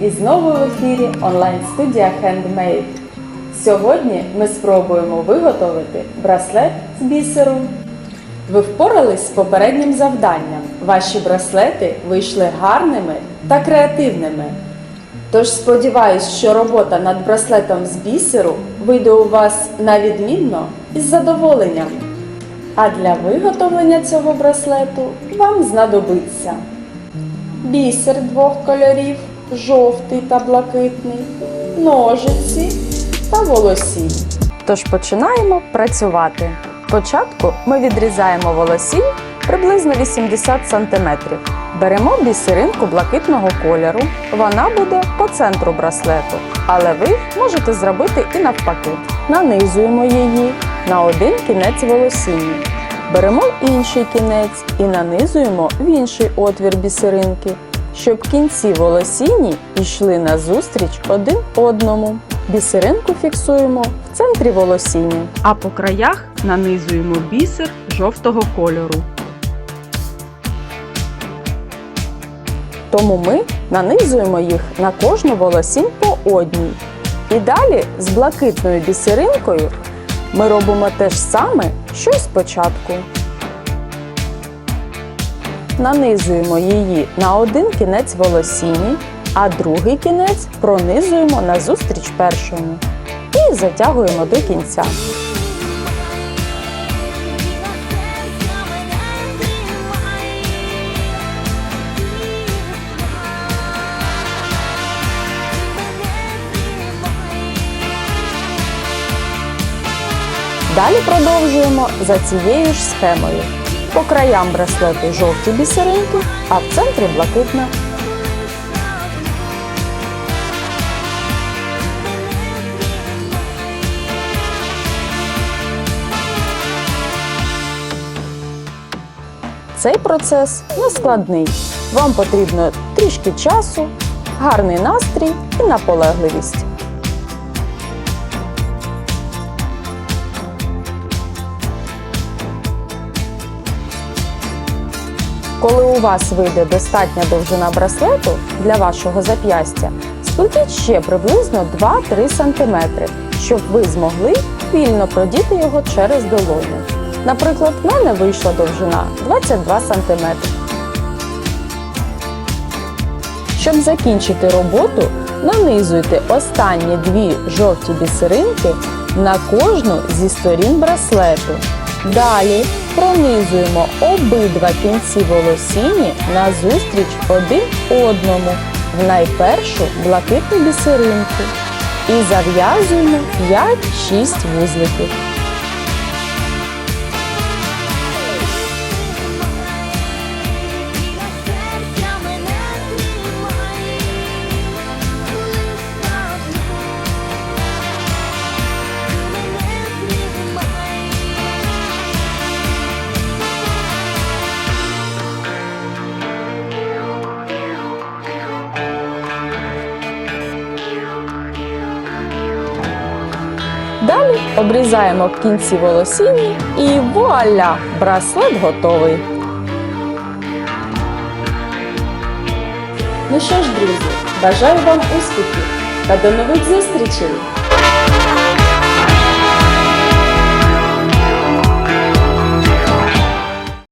І знову в ефірі онлайн-студія Handmade. Сьогодні ми спробуємо виготовити браслет з бісеру. Ви впорались з попереднім завданням. Ваші браслети вийшли гарними та креативними. Тож сподіваюсь, що робота над браслетом з бісеру вийде у вас на відмінно і з задоволенням. А для виготовлення цього браслету вам знадобиться бісер двох кольорів, жовтий та блакитний, ножиці та волосінь. Тож починаємо працювати. Спочатку ми відрізаємо волосінь приблизно 80 см. Беремо бісеринку блакитного кольору. Вона буде по центру браслету, але ви можете зробити і навпаки. Нанизуємо її на один кінець волосіння. Беремо інший кінець і нанизуємо в інший отвір бісеринки, щоб кінці волосіні йшли назустріч один одному. Бісеринку фіксуємо в центрі волосіння, а по краях нанизуємо бісер жовтого кольору. тому ми нанизуємо їх на кожну волосінь по одній. І далі з блакитною бісеринкою ми робимо те ж саме, що й спочатку. Нанизуємо її на один кінець волосіні, а другий кінець пронизуємо назустріч першому і затягуємо до кінця. Далі продовжуємо за цією ж схемою. По краям браслету жовті бісеринки, а в центрі блакитна. Цей процес не складний. Вам потрібно трішки часу, гарний настрій і наполегливість. Коли у вас вийде достатня довжина браслету для вашого зап'ястя, сплетіть ще приблизно 2-3 см, щоб ви змогли вільно продіти його через долоню. Наприклад, в мене вийшла довжина 22 см. Щоб закінчити роботу, нанизуйте останні дві жовті бісеринки на кожну зі сторін браслету. Далі пронизуємо обидва кінці волосіні назустріч один одному в найпершу блакитну бісеринку і зав'язуємо 5-6 вузликів. Далі обрізаємо кінці волосіні і вуаля! Браслет готовий. Ну що ж, друзі, бажаю вам успіхів та до нових зустрічей!